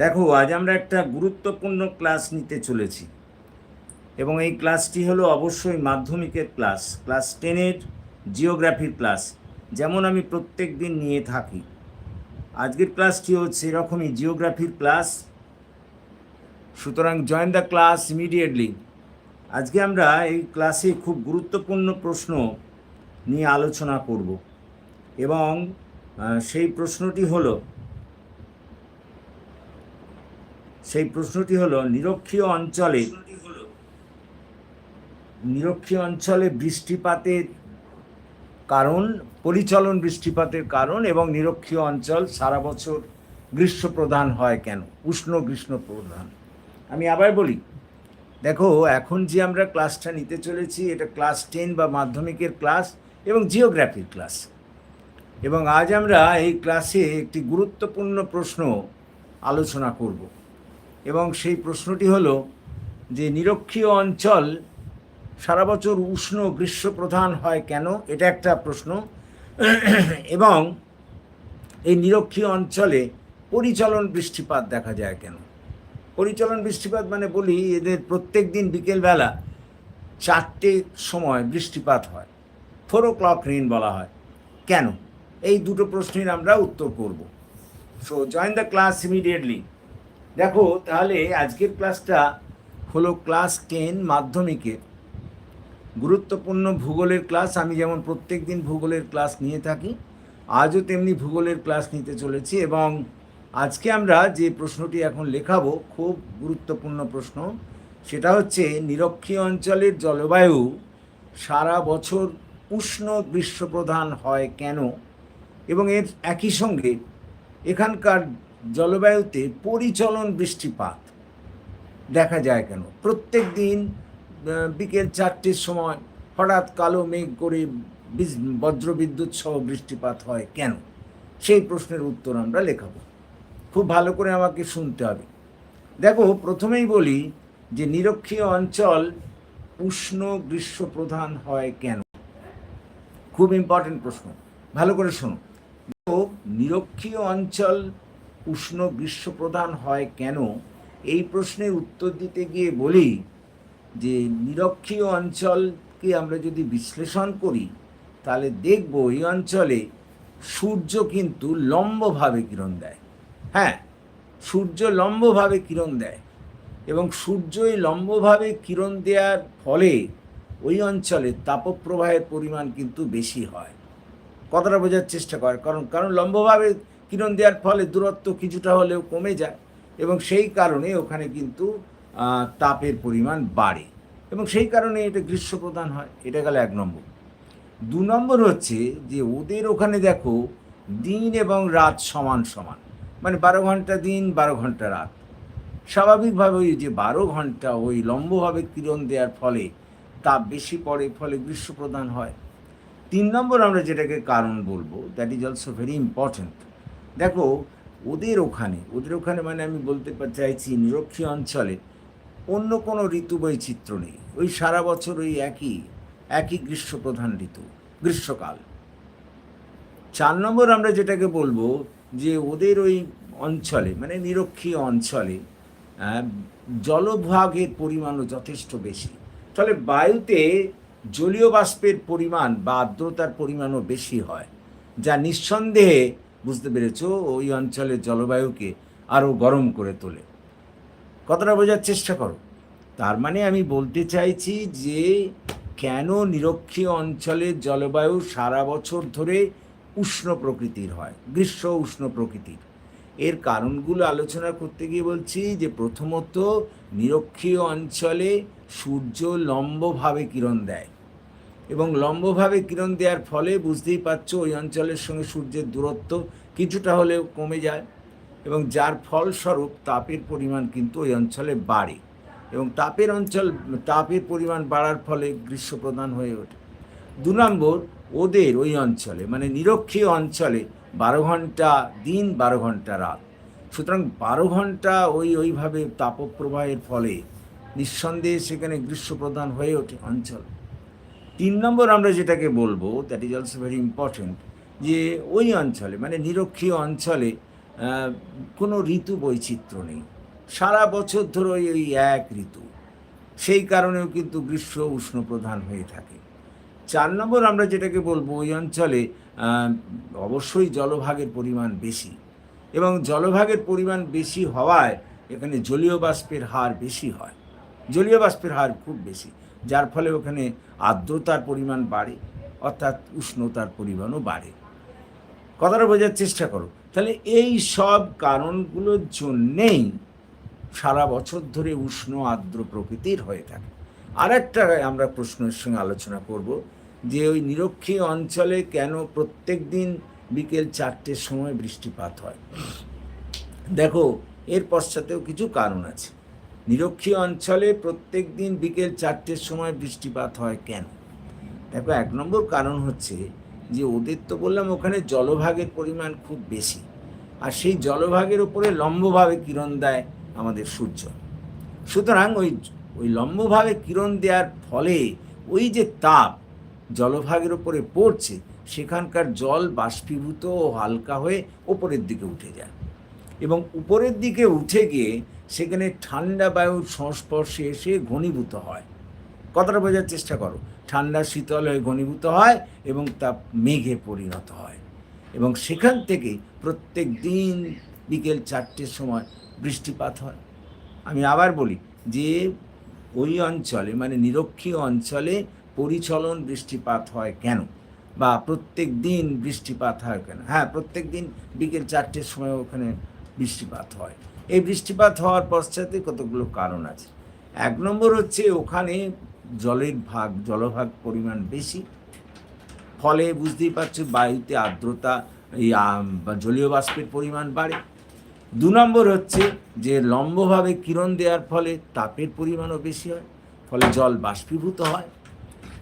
দেখো, আজ আমরা একটা গুরুত্বপূর্ণ ক্লাস নিতে চলেছি। এবং এই ক্লাসটি হলো অবশ্যই মাধ্যমিকের ক্লাস ক্লাস টেনের জিওগ্রাফির ক্লাস যেমন আমি প্রত্যেক দিন নিয়ে থাকি। আজকের ক্লাসটিও সেরকমই জিওগ্রাফির ক্লাস সুতরাং জয়েন দ্য ক্লাস ইমিডিয়েটলি আজকে আমরা এই ক্লাসে খুব গুরুত্বপূর্ণ প্রশ্ন নিয়ে আলোচনা করব। এবং সেই প্রশ্নটি হলো সেই প্রশ্নটি হলো, নিরক্ষীয় অঞ্চলে নিরক্ষীয় অঞ্চলে বৃষ্টিপাতের কারণ, পরিচলন বৃষ্টিপাতের কারণ এবং নিরক্ষীয় অঞ্চল সারা বছর গ্রীষ্মপ্রধান হয় কেন? উষ্ণ গ্রীষ্মপ্রধান। আমি আবার বলি, দেখো, এখন যে আমরা ক্লাসটা নিতে চলেছি, এটা ক্লাস টেন বা মাধ্যমিকের ক্লাস এবং জিওগ্রাফির ক্লাস। এবং আজ আমরা এই ক্লাসে একটি গুরুত্বপূর্ণ প্রশ্ন আলোচনা করব। এবং সেই প্রশ্নটি হলো যে নিরক্ষীয় অঞ্চল সারা বছর উষ্ণ গ্রীষ্মপ্রধান হয় কেন? এটা একটা প্রশ্ন। এবং এই নিরক্ষীয় অঞ্চলে পরিচলন বৃষ্টিপাত দেখা যায় কেন? পরিচলন বৃষ্টিপাত মানে বলি এদের প্রত্যেক দিন বিকেলবেলা চারটে সময় বৃষ্টিপাত হয়। ফোর ও ক্লক রেন বলা হয়। কেন? এই দুটো প্রশ্নের আমরা উত্তর করব। So join the class immediately দেখো, তাহলে আজকের ক্লাসটা হলো ক্লাস টেন মাধ্যমিকের গুরুত্বপূর্ণ ভূগোলের ক্লাস, আমি যেমন প্রত্যেক দিন ভূগোলের ক্লাস নিয়ে থাকি, আজও তেমনি ভূগোলের ক্লাস নিতে চলেছি এবং আজকে আমরা যে প্রশ্নটি এখন লেখাবো, খুব গুরুত্বপূর্ণ প্রশ্ন, সেটা হচ্ছে, নিরক্ষীয় অঞ্চলের জলবায়ু সারা বছর উষ্ণ গ্রীষ্মপ্রধান হয় কেন? এবং এর একই সঙ্গে এখানকার জলবায়ুতে পরিচলন বৃষ্টিপাত দেখা যায় কেন? প্রত্যেক দিন বিকেল চারটের সময় হঠাৎ কালো মেঘ করে বিজ- বজ্রবিদ্যুৎ সহ বৃষ্টিপাত হয় কেন? সেই প্রশ্নের উত্তর আমরা লেখাবো। খুব ভালো করে আমাকে শুনতে হবে। দেখো, প্রথমেই বলি যে নিরক্ষীয় অঞ্চল উষ্ণ গ্রীষ্ম প্রধান হয় কেন? খুব ইম্পর্টেন্ট প্রশ্ন। ভালো করে শোনো। নিরক্ষীয় অঞ্চল উষ্ণ গ্রীষ্মপ্রধান হয় কেন? এই প্রশ্নের উত্তর দিতে গিয়ে বলি যে, নিরক্ষীয় অঞ্চলকে আমরা যদি বিশ্লেষণ করি, তাহলে দেখব এই অঞ্চলে সূর্য কিন্তু লম্বভাবে কিরণ দেয়। হ্যাঁ সূর্য লম্বভাবে কিরণ দেয় এবং সূর্য লম্বভাবে কিরণ দেওয়ার ফলে ওই অঞ্চলে তাপপ্রবাহের পরিমাণ কিন্তু বেশি হয়। কথাটা বোঝার চেষ্টা করে, কারণ কারণ লম্বভাবে কিরণ দেওয়ার ফলে দূরত্ব কিছুটা হলেও কমে যায় এবং সেই কারণে ওখানে কিন্তু তাপের পরিমাণ বাড়ে। এবং সেই কারণে এটা গ্রীষ্মপ্রধান হয়, এটা গেল এক নম্বর। দু নম্বর হচ্ছে যে ওদের ওখানে দেখো দিন এবং রাত সমান সমান মানে বারো ঘণ্টা দিন, বারো ঘণ্টা রাত। স্বাভাবিকভাবে ওই যে বারো ঘণ্টা ওই লম্বভাবে কিরণ দেওয়ার ফলে তাপ বেশি পড়ে, ফলে গ্রীষ্মপ্রধান হয়। তিন নম্বর আমরা যেটাকে কারণ বলব that is also very important দেখো, ওদের ওখানে ওদের ওখানে মানে আমি বলতে চাইছি নিরক্ষীয় অঞ্চলে অন্য কোনো ঋতু বৈচিত্র্য নেই। ওই সারা বছর ওই একই একই গ্রীষ্মপ্রধান ঋতু, গ্রীষ্মকাল। চার নম্বর আমরা যেটাকে বলব যে ওদের ওই অঞ্চলে মানে নিরক্ষীয় অঞ্চলে জলভাগের পরিমাণও যথেষ্ট বেশি। ফলে বায়ুতে জলীয় বাষ্পের পরিমাণ বা আর্দ্রতার পরিমাণও বেশি হয়, যা নিঃসন্দেহে বুঝতে পেরেছ? ওই অঞ্চলের জলবায়ুকে আরও গরম করে তোলে। কথাটা বোঝার চেষ্টা করো। তার মানে আমি বলতে চাইছি যে, কেন নিরক্ষীয় অঞ্চলের জলবায়ু সারা বছর ধরে উষ্ণ প্রকৃতির হয়, গ্রীষ্ম উষ্ণ প্রকৃতির? এর কারণগুলো আলোচনা করতে গিয়ে বলছি যে, প্রথমত নিরক্ষীয় অঞ্চলে সূর্য লম্বভাবে কিরণ দেয়। এবং লম্বভাবে কিরণ দেওয়ার ফলে বুঝতেই পারছ ওই অঞ্চলের সঙ্গে সূর্যের দূরত্ব কিছুটা হলেও কমে যায় এবং যার ফলস্বরূপ তাপের পরিমাণ কিন্তু ওই অঞ্চলে বাড়ে এবং তাপের অঞ্চল, তাপের পরিমাণ বাড়ার ফলে গ্রীষ্মপ্রধান হয়ে ওঠে। দু নম্বর, ওদের ওই অঞ্চলে মানে নিরক্ষীয় অঞ্চলে বারো ঘণ্টা দিন, বারো ঘণ্টা রাত। সুতরাং বারো ঘণ্টা ওই ওইভাবে তাপপ্রবাহের ফলে নিঃসন্দেহে সেখানে গ্রীষ্মপ্রধান হয়ে ওঠে অঞ্চল। তিন নম্বর আমরা যেটাকে বলব that is also very important যে ওই অঞ্চলে মানে নিরক্ষীয় অঞ্চলে কোনো ঋতু বৈচিত্র্য নেই। সারা বছর ধরে ওই এক ঋতু। সেই কারণেও কিন্তু গ্রীষ্ম উষ্ণ প্রধান হয়ে থাকে। চার নম্বর আমরা যেটাকে বলব, ওই অঞ্চলে অবশ্যই জলভাগের পরিমাণ বেশি। এবং জলভাগের পরিমাণ বেশি হওয়ায় এখানে জলীয় বাষ্পের হার বেশি হয়। জলীয় বাষ্পের হার খুব বেশি। যার ফলে ওখানে আর্দ্রতার পরিমাণ বাড়ে, অর্থাৎ উষ্ণতার পরিমাণও বাড়ে। কথাটা বোঝার চেষ্টা করো। তাহলে এই সব কারণগুলোর জন্যেই সারা বছর ধরে উষ্ণ আর্দ্র প্রকৃতির হয়ে থাকে। আর একটা আমরা প্রশ্নের সঙ্গে আলোচনা করব যে ওই নিরক্ষী অঞ্চলে কেন প্রত্যেক দিন বিকেল চারটের সময় বৃষ্টিপাত হয়? দেখো, এর পশ্চাতেও কিছু কারণ আছে। নিরক্ষী অঞ্চলে প্রত্যেক দিন বিকেল চারটের সময় বৃষ্টিপাত হয় কেন? দেখো, এক নম্বর কারণ হচ্ছে যে, ওদের তো বললাম ওখানে জলভাগের পরিমাণ খুব বেশি। আর সেই জলভাগের উপরে লম্বভাবে কিরণ দেয় আমাদের সূর্য। সুতরাং ওই ওই লম্বভাবে কিরণ দেওয়ার ফলে ওই যে তাপ জলভাগের ওপরে পড়ছে, সেখানকার জল বাষ্পীভূত ও হালকা হয়ে ওপরের দিকে উঠে যায়। এবং উপরের দিকে উঠে গিয়ে সেখানে ঠান্ডা বায়ুর সংস্পর্শে এসে ঘনীভূত হয়। কথাটা বোঝার চেষ্টা করো। ঠান্ডা শীতল হয়ে ঘনীভূত হয় এবং তা মেঘে পরিণত হয়। এবং সেখান থেকে প্রত্যেক দিন বিকেল চারটের সময় বৃষ্টিপাত হয়। আমি আবার বলি যে, ওই অঞ্চলে মানে নিরক্ষীয় অঞ্চলে পরিচলন বৃষ্টিপাত হয় কেন? বা প্রত্যেক দিন বৃষ্টিপাত হয় কেন? হ্যাঁ প্রত্যেক দিন বিকেল চারটের সময় ওখানে বৃষ্টিপাত হয়। এই বৃষ্টিপাত হওয়ার পশ্চাতে কতগুলো কারণ আছে। এক নম্বর হচ্ছে ওখানে জলের ভাগ, জলভাগ পরিমাণ বেশি। ফলে বুঝতেই পারছ বায়ুতে আর্দ্রতা, এই জলীয় বাষ্পের পরিমাণ বাড়ে। দু নম্বর হচ্ছে যে লম্বভাবে কিরণ দেওয়ার ফলে তাপের পরিমাণও বেশি হয়, ফলে জল বাষ্পীভূত হয়।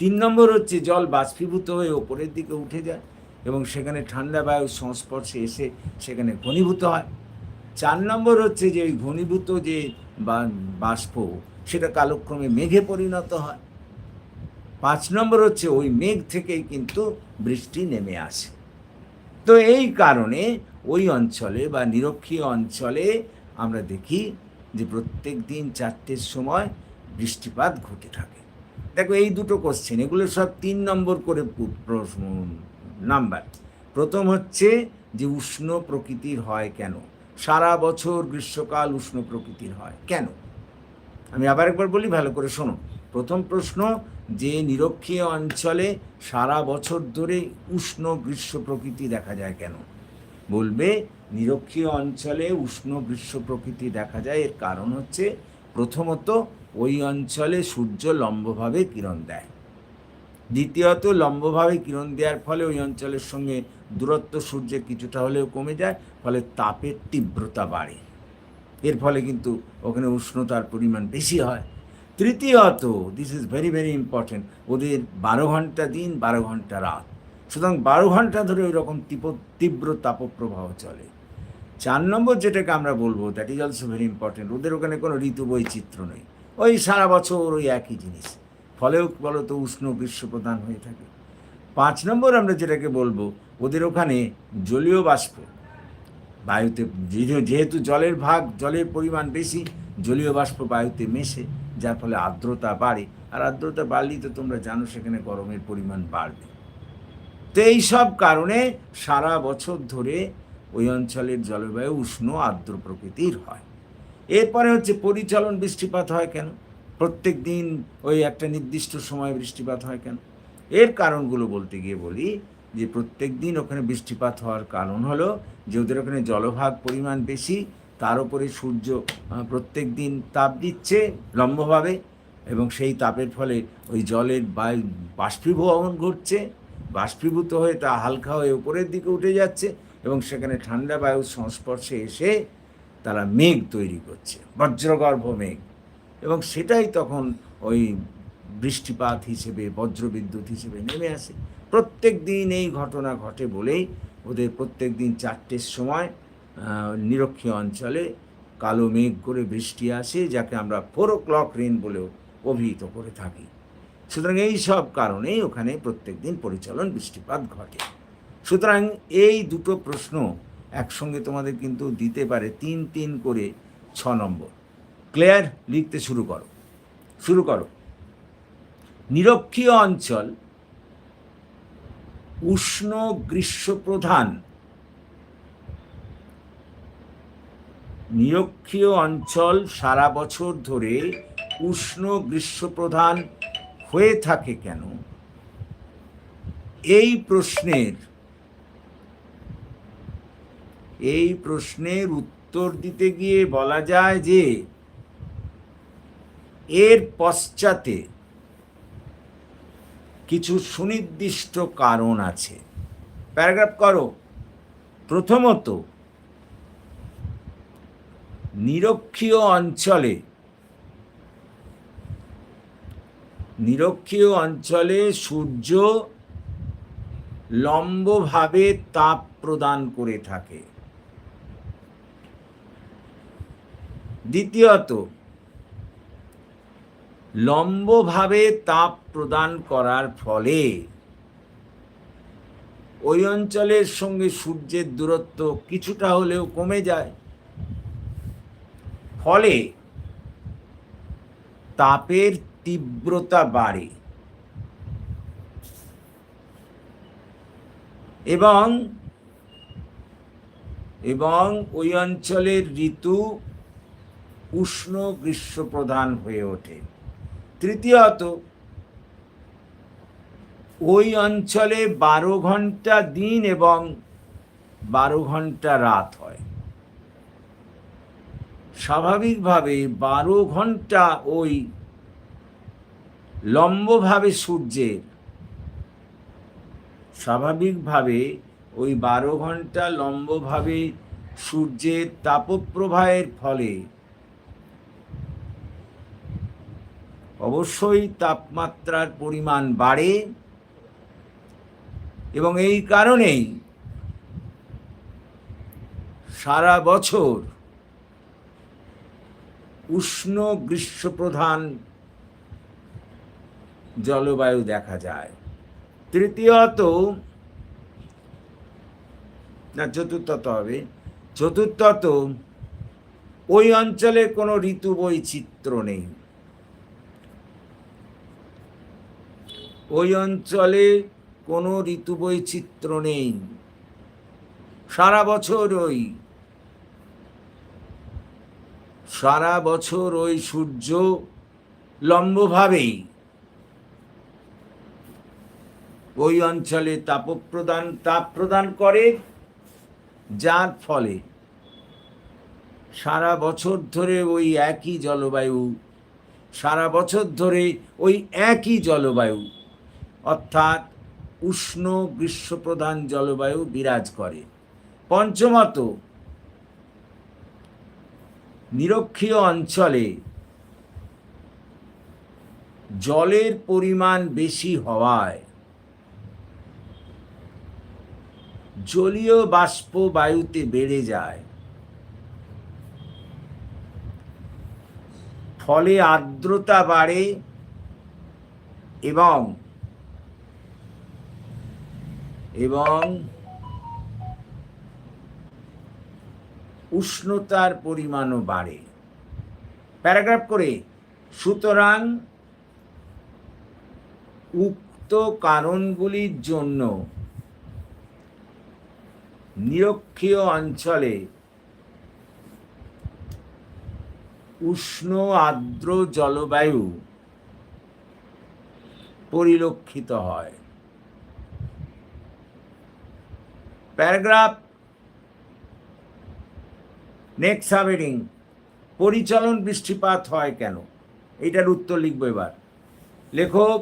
তিন নম্বর হচ্ছে জল বাষ্পীভূত হয়ে ওপরের দিকে উঠে যায় এবং সেখানে ঠান্ডা বায়ুর সংস্পর্শে এসে সেখানে ঘনীভূত হয়। চার নম্বর হচ্ছে যে ওই ঘনীভূত যে বাষ্প, সেটা কালক্রমে মেঘে পরিণত হয়। পাঁচ নম্বর হচ্ছে ওই মেঘ থেকেই কিন্তু বৃষ্টি নেমে আসে। তো এই কারণে ওই অঞ্চলে বা নিরক্ষীয় অঞ্চলে আমরা দেখি যে প্রত্যেক দিন চারটের সময় বৃষ্টিপাত ঘটে থাকে। দেখো, এই দুটো কোশ্চেন এগুলো সব তিন নম্বর করে প্রশ্ন, নাম্বার। প্রথম হচ্ছে যে উষ্ণ প্রকৃতির হয় কেন? সারা বছর গ্রীষ্মকাল উষ্ণ প্রকৃতির হয়। কেন? আমি আবার একবার বলি, ভালো করে শোনো। প্রথম প্রশ্ন, যে নিরক্ষীয় অঞ্চলে সারা বছর ধরে উষ্ণ গ্রীষ্ম প্রকৃতি দেখা যায় কেন? বলবে, নিরক্ষীয় অঞ্চলে উষ্ণ গ্রীষ্ম প্রকৃতি দেখা যায় এর কারণ হচ্ছে, প্রথমত ওই অঞ্চলে সূর্য লম্বভাবে কিরণ দেয়। দ্বিতীয়ত, লম্বভাবে কিরণ দেওয়ার ফলে ওই অঞ্চলের সঙ্গে দূরত্ব সূর্যের কিছুটা হলেও কমে যায়, ফলে তাপের তীব্রতা বাড়ে। এর ফলে কিন্তু ওখানে উষ্ণতার পরিমাণ বেশি হয়। তৃতীয়ত this is very very important ওদের বারো ঘণ্টা দিন, বারো ঘণ্টা রাত। সুতরাং বারো ঘণ্টা ধরে ওই রকম তীব্র তাপপ্রবাহ চলে। চার নম্বর যেটাকে আমরা বলব that is also very important ওদের ওখানে কোনো ঋতু বৈচিত্র্য নেই। ওই সারা বছর ওই একই জিনিস। ফলেও বলতো উষ্ণ গ্রীষ্ম প্রদান হয়ে থাকে। পাঁচ নম্বর আমরা যেটাকে বলব, ওদের ওখানে জলীয় বাষ্প। বায়ুতে যেহেতু জলের ভাগ, জলের পরিমাণ বেশি, জলীয় বাষ্প বায়ুতে মেশে, যার ফলে আর্দ্রতা বাড়ে। আর আর্দ্রতা বাড়লেই তো তোমরা জানো সেখানে গরমের পরিমাণ বাড়বে। তো এই সব কারণে সারা বছর ধরে ওই অঞ্চলের জলবায়ু উষ্ণ, আর্দ্র প্রকৃতির হয়। এরপরে হচ্ছে পরিচালন বৃষ্টিপাত হয় কেন? প্রত্যেক দিন ওই একটা নির্দিষ্ট সময় বৃষ্টিপাত হয় কেন? এর কারণগুলো বলতে গিয়ে বলি যে প্রত্যেক দিন ওখানে বৃষ্টিপাত হওয়ার কারণ হলো যে ওদের ওখানে জলভাগ পরিমাণ বেশি, তার উপরে সূর্য প্রত্যেক দিন তাপ দিচ্ছে লম্বভাবে এবং সেই তাপের ফলে ওই জলের বায়ু, বাষ্পীভবন ঘটছে, বাষ্পীভূত হয়ে তা হালকা হয়ে উপরের দিকে উঠে যাচ্ছে এবং সেখানে ঠান্ডা বায়ুর সংস্পর্শে এসে তারা মেঘ তৈরি করছে, বজ্রগর্ভ মেঘ। এবং সেটাই তখন ওই বৃষ্টিপাত হিসেবে, বজ্রবিদ্যুৎ হিসেবে নেমে আসে। প্রত্যেক দিন এই ঘটনা ঘটে বলেই ওদের প্রত্যেক দিন চারটের সময় নিরক্ষীয় অঞ্চলে কালো মেঘ করে বৃষ্টি আসে, যাকে আমরা ফোর ও ক্লক রেন বলেও অভিহিত করে থাকি। সুতরাং এই সব কারণেই ওখানে প্রত্যেক দিন পরিচালন বৃষ্টিপাত ঘটে। সুতরাং এই দুটো প্রশ্ন একসঙ্গে তোমাদের কিন্তু দিতে পারে তিন তিন করে ছ নম্বর। ক্লিয়ার লিখতে শুরু করো। শুরু করো। নিরক্ষীয় অঞ্চল, উষ্ণ গ্রীষ্মপ্রধান। নিরক্ষীয় অঞ্চল সারা বছর ধরে উষ্ণ গ্রীষ্মপ্রধান হয়ে থাকে কেন? এই প্রশ্নের এই প্রশ্নের উত্তর দিতে গিয়ে বলা যায় যে এর পশ্চাতে কিছু সুনির্দিষ্ট কারণ আছে। প্যারাগ্রাফ করো। প্রথমত, নিরক্ষীয় অঞ্চলে নিরক্ষীয় অঞ্চলে সূর্য লম্বভাবে তাপ প্রদান করে থাকে। দ্বিতীয়ত লম্বভাবে তাপ প্রদান করার ফলে ওই অঞ্চলের সঙ্গে সূর্যের দূরত্ব কিছুটা হলেও কমে যায়। ফলে তাপের তীব্রতা বাড়ে। এবং এবং ওই অঞ্চলের ঋতু উষ্ণ গ্রীষ্মপ্রধান হয়ে ওঠে। তৃতীয়ত ওই অঞ্চলে বারো ঘণ্টা দিন এবং বারো ঘণ্টা রাত হয়। স্বাভাবিকভাবে বারো ঘণ্টা ওই লম্বভাবে সূর্যের, স্বাভাবিকভাবে ওই বারো ঘণ্টা লম্বভাবে সূর্যের তাপপ্রবাহের ফলে অবশ্যই তাপমাত্রার পরিমাণ বাড়ে এবং এই কারণেই সারা বছর উষ্ণ গ্রীষ্মপ্রধান জলবায়ু দেখা যায়। তৃতীয়ত, না, চতুর্থত হবে। চতুর্থত, ওই অঞ্চলে কোনো ঋতু বৈচিত্র্য নেই। ওই অঞ্চলে কোনো ঋতু বৈচিত্র্য নেই। সারা বছর ওই, সারা বছর ওই সূর্য লম্বভাবেই ওই অঞ্চলে তাপপ্রদান তাপ প্রদান করে, যার ফলে সারা বছর ধরে ওই একই জলবায়ু, সারা বছর ধরে ওই একই জলবায়ু অর্থাৎ উষ্ণ গ্রীষ্মপ্রধান জলবায়ু বিরাজ করে। পঞ্চমত, নিরক্ষীয় অঞ্চলে জলের পরিমাণ বেশি হওয়ায় জলীয় বাষ্প বায়ুতে বেড়ে যায়। ফলে আর্দ্রতা বাড়ে এবং এবং উষ্ণতার পরিমাণও বাড়ে। প্যারাগ্রাফ করে, সুতরাং উক্ত কারণগুলির জন্য নিরক্ষীয় অঞ্চলে উষ্ণ আর্দ্র জলবায়ু পরিলক্ষিত হয়। প্যারাগ্রাফ, নেক্সট সাবহেডিং, পরিচলন বৃষ্টিপাত হয় কেন? এইটার উত্তর লিখব এবার। লেখক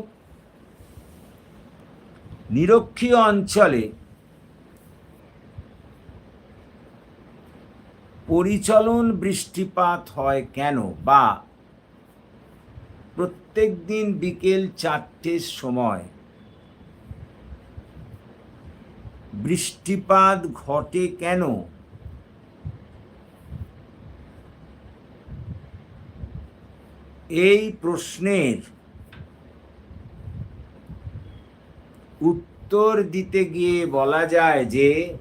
নিরক্ষীয় অঞ্চলে পরিচলন বৃষ্টিপাত হয় কেন? বা প্রত্যেক দিন বিকেল চারটের সময় বৃষ্টিপাত ঘটে কেন? এই প্রশ্নের উত্তর দিতে গিয়ে বলা যায় যে,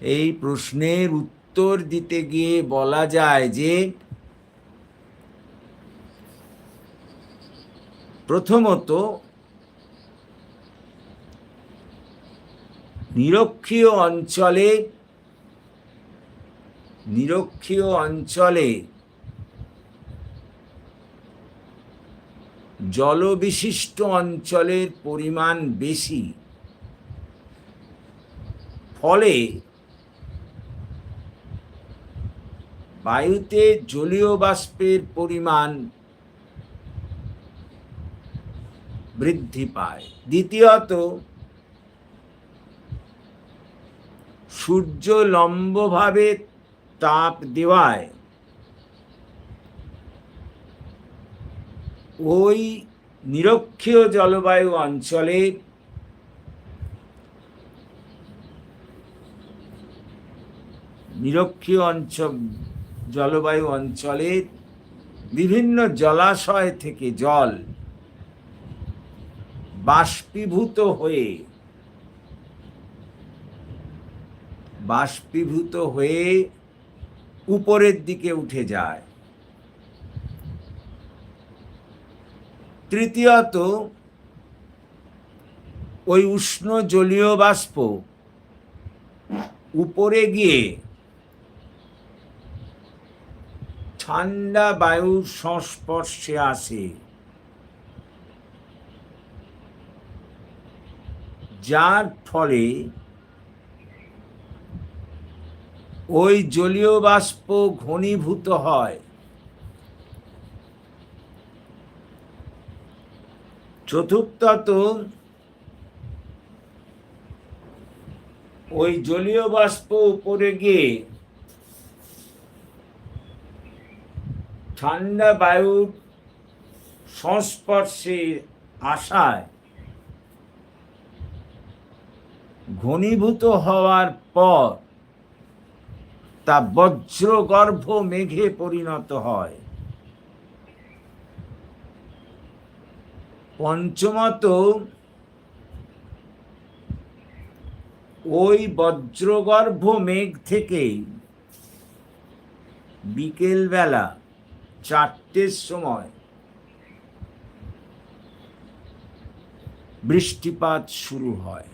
এই প্রশ্নের উত্তর দিতে গিয়ে বলা যায় যে, প্রথমত নিরক্ষীয় অঞ্চলে নিরক্ষীয় অঞ্চলে জলবিশিষ্ট অঞ্চলের পরিমাণ বেশি। ফলে বায়ুতে জলীয় বাষ্পের পরিমাণ বৃদ্ধি পায়। দ্বিতীয়ত সূর্য লম্বভাবে তাপ দেওয়ায় ওই নিরক্ষীয় জলবায়ু অঞ্চলে নিরক্ষীয় অঞ্চল, জলবায়ু অঞ্চলের বিভিন্ন জলাশয় থেকে জল বাষ্পীভূত হয়ে বাষ্পীভূত হয়ে উপরের দিকে উঠে যায়। তৃতীয়ত, ওই উষ্ণ জলীয় বাষ্প উপরে গিয়ে ঠান্ডা বায়ুর সংস্পর্শে আসে, যার ফলে ওই জলীয় বাষ্প ঘনীভূত হয়। চতুর্থত ওই জলীয় বাষ্প উপরে গিয়ে ঠান্ডা বায়ুর সংস্পর্শে আসায় ঘনীভূত হওয়ার পর তা বজ্রগর্ভ মেঘে পরিণত হয়। পঞ্চমত, ওই বজ্রগর্ভ মেঘ থেকেই বিকেলবেলা চারটের সময় বৃষ্টিপাত শুরু হয়।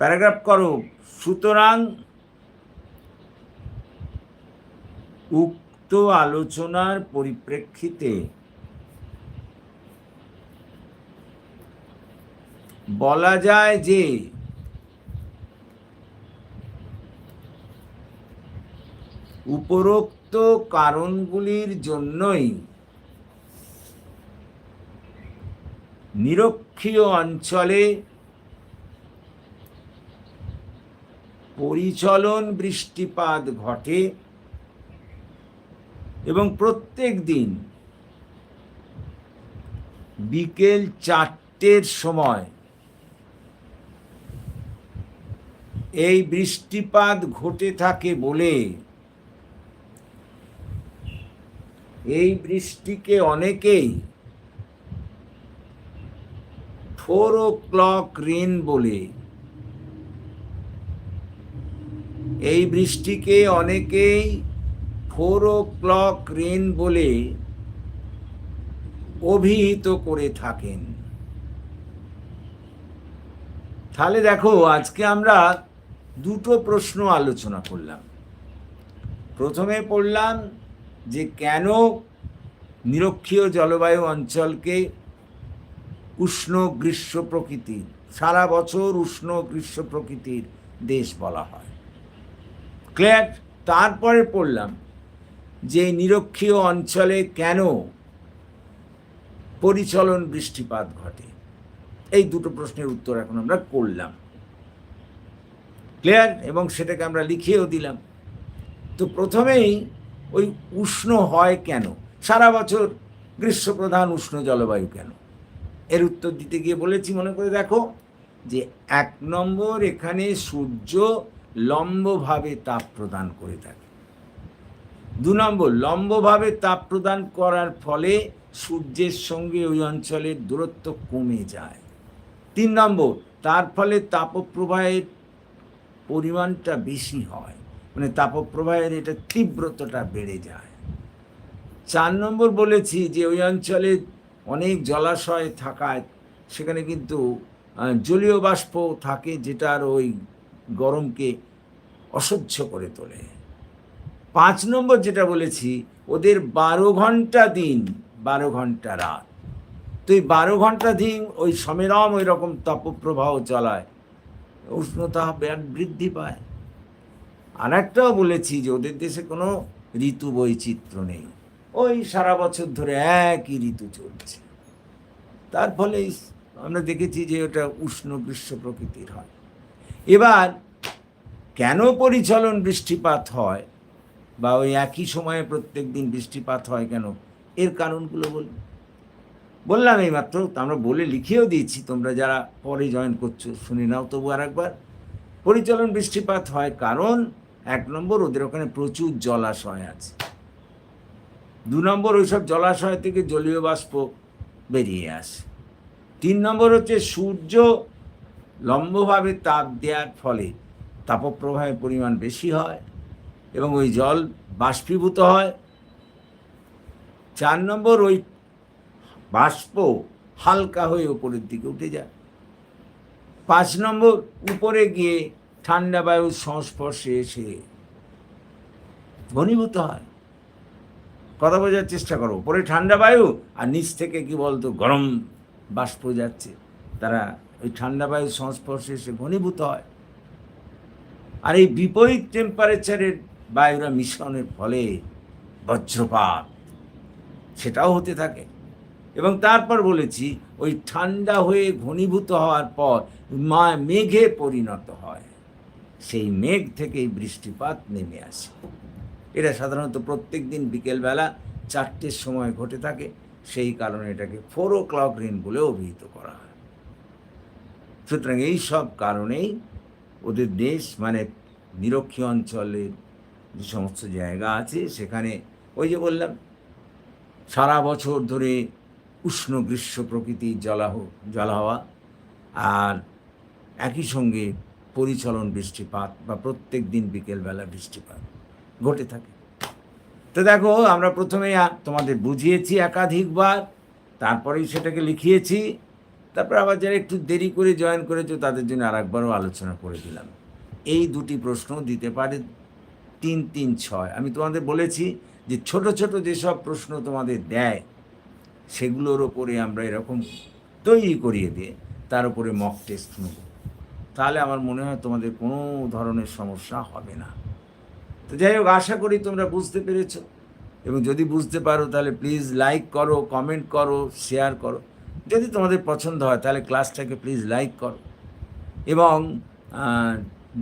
প্যারাগ্রাফ করো। সুতরাং উক্ত আলোচনার পরিপ্রেক্ষিতে বলা যায় যে উপরোক্ত কারণগুলির জন্যই নিরক্ষীয় অঞ্চলে পরিচলন বৃষ্টিপাত ঘটে এবং প্রত্যেক দিন বিকেল চারটের সময় এই বৃষ্টিপাত ঘটে থাকে বলে এই বৃষ্টিকে অনেকেই ফোর ও ক্লক রেন বলে। এই বৃষ্টিকে অনেকেই ফোর ও ক্লক রেন বলে অভিহিত করে থাকেন। তাহলে দেখো, আজকে আমরা দুটো প্রশ্ন আলোচনা করলাম। প্রথমে পড়লাম যে কেন নিরক্ষীয় জলবায়ু অঞ্চলকে উষ্ণ গ্রীষ্ম প্রকৃতির, সারা বছর উষ্ণ গ্রীষ্ম প্রকৃতির দেশ বলা হয়। ক্লিয়ার তারপরে পড়লাম যে নিরক্ষীয় অঞ্চলে কেন পরিচলন বৃষ্টিপাত ঘটে। এই দুটো প্রশ্নের উত্তর এখন আমরা করলাম। ক্লিয়ার এবং সেটাকে আমরা লিখেও দিলাম। তো প্রথমেই ওই উষ্ণ হয় কেন? সারা বছর গ্রীষ্মপ্রধান উষ্ণ জলবায়ু কেন? এর উত্তর দিতে গিয়ে বলেছি, মনে করে দেখো যে এক নম্বর এখানে সূর্য লম্বভাবে তাপ প্রদান করে থাকে। দু নম্বর, লম্বভাবে তাপ প্রদান করার ফলে সূর্যের সঙ্গে ওই অঞ্চলের দূরত্ব কমে যায়। তিন নম্বর, তার ফলে তাপপ্রবাহের পরিমাণটা বেশি হয় মানে তাপপ্রবাহের এটা তীব্রতাটা বেড়ে যায়। চার নম্বর বলেছি যে ওই অঞ্চলে অনেক জলাশয় থাকায় সেখানে কিন্তু জলীয় বাষ্প থাকে যেটার ওই গরমকে অসহ্য করে তোলে। পাঁচ নম্বর যেটা বলেছি, ওদের বারো ঘণ্টা দিন, বারো ঘণ্টা রাত। তো বারো ঘণ্টা দিন ওই সমেরম ওই রকম তাপপ্রবাহ চলায়, উষ্ণতা বৃদ্ধি পায়। আর একটাও বলেছি যে ওদের দেশে কোনো ঋতু বৈচিত্র্য নেই। ওই সারা বছর ধরে একই ঋতু চলছে। তার ফলে আমরা দেখেছি যে ওটা উষ্ণ গ্রীষ্ম প্রকৃতির হয়। এবার কেন পরিচলন বৃষ্টিপাত হয় বা ওই একই সময়ে প্রত্যেক দিন বৃষ্টিপাত হয় কেন? এর কারণগুলো বল বললাম এই মাত্র আমরা বলে লিখেও দিয়েছি, তোমরা যারা পরে জয়েন করছ, শুনে নাও তবু আর একবার। পরিচলন বৃষ্টিপাত হয় কারণ, এক নম্বর ওদের ওখানে প্রচুর জলাশয় আছে। দু নম্বর ওইসব জলাশয় থেকে জলীয় বাষ্প বেরিয়ে আসে। তিন নম্বর হচ্ছে সূর্য লম্বভাবে তাপ দেওয়ার ফলে তাপপ্রবাহের পরিমাণ বেশি হয় এবং ওই জল বাষ্পীভূত হয়। চার নম্বর ওই বাষ্প হালকা হয়ে উপরের দিকে উঠে যায়। পাঁচ নম্বর উপরে গিয়ে ঠান্ডা বায়ুর সংস্পর্শে এসে ঘনীভূত হয়। কথা বোঝার চেষ্টা করো, উপরে ঠান্ডা বায়ু আর নিচ থেকে কি বলতো গরম বাষ্প যাচ্ছে, তারা ওই ঠান্ডা বায়ুর সংস্পর্শে এসে ঘনীভূত হয়। আর এই বিপরীত টেম্পারেচারের বায়ুরা মিশ্রণের ফলে বজ্রপাত, সেটাও হতে থাকে। এবং তারপর বলেছি, ওই ঠান্ডা হয়ে ঘনীভূত হওয়ার পর মা মেঘে পরিণত হয়। সেই মেঘ থেকেই বৃষ্টিপাত নেমে আসে। এটা সাধারণত প্রত্যেক দিন বিকেলবেলা চারটের সময় ঘটে থাকে। সেই কারণে এটাকে ফোর ও ক্লক রেন বলে অভিহিত করা হয়। সুতরাং এই সব কারণেই ওদের দেশ মানে নিরক্ষী অঞ্চলের যে সমস্ত জায়গা আছে, সেখানে ওই যে বললাম, সারা বছর ধরে উষ্ণ গ্রীষ্ম প্রকৃতির জলাহ জলাহওয়া আর একই সঙ্গে পরিচলন বৃষ্টিপাত বা প্রত্যেক দিন বিকেলবেলা বৃষ্টিপাত ঘটে থাকে। তো দেখো, আমরা প্রথমে তোমাদের বুঝিয়েছি একাধিকবার, তারপরেই সেটাকে লিখিয়েছি। তারপর আবার যারা একটু দেরি করে জয়েন করেছ, তাদের জন্য আর একবারও আলোচনা করে দিলাম। এই দুটি প্রশ্ন দিতে পারে তিন তিন, ছয়। আমি তোমাদের বলেছি যে ছোট ছোট যেসব প্রশ্ন তোমাদের দেয়, সেগুলোর ওপরে আমরা এরকম তৈরি করিয়ে দিয়ে তার উপরে মক টেস্ট নেব। তাহলে আমার মনে হয় তোমাদের কোনো ধরনের সমস্যা হবে না। তো যাই হোক, আশা করি তোমরা বুঝতে পেরেছ। এবং যদি বুঝতে পারো, তাহলে প্লিজ লাইক করো কমেন্ট করো শেয়ার করো। যদি তোমাদের পছন্দ হয়, তাহলে ক্লাসটাকে প্লিজ লাইক করো। এবং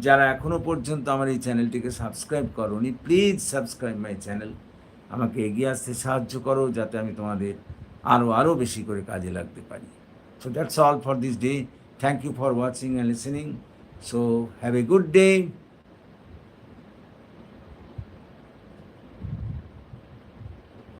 যারা এখনও পর্যন্ত আমার এই চ্যানেলটিকে সাবস্ক্রাইব করো করোনি প্লিজ সাবস্ক্রাইব মাই চ্যানেল আমাকে এগিয়ে আসতে সাহায্য করো, যাতে আমি তোমাদের আরও আরও বেশি করে কাজে লাগতে পারি। So that's all for this day thank you for watching and listening so have a good day